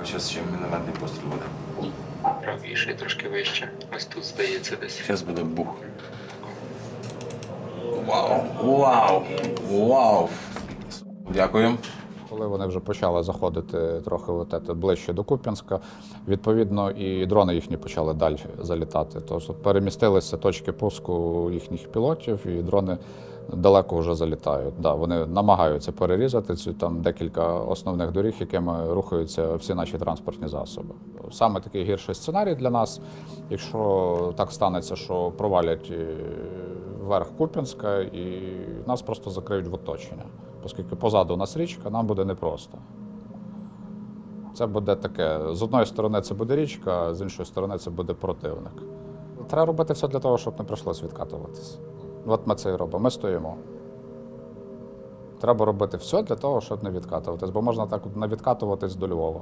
А зараз ще мінометний постріл буде. Правіше, трошки вище. Ось тут здається десь. Зараз буде бух. Вау! Вау! Вау! Дякую. Коли вони вже почали заходити трохи це, ближче до Куп'янська, відповідно, і дрони їхні почали далі залітати. От перемістилися точки пуску їхніх пілотів, і дрони далеко вже залітають. Да, вони намагаються перерізати цю там декілька основних доріг, якими рухаються всі наші транспортні засоби. Саме такий гірший сценарій для нас, якщо так станеться, що провалять е, верх Куп'янська і нас просто закриють в оточення. Оскільки позаду у нас річка, нам буде непросто. Це буде таке: з одної сторони це буде річка, а з іншої сторони це буде противник. Треба робити все для того, щоб не прийшлося відкатуватись. От ми це і робимо. Ми стоїмо. Треба робити все для того, щоб не відкатуватись, бо можна так не відкатуватись до Львова.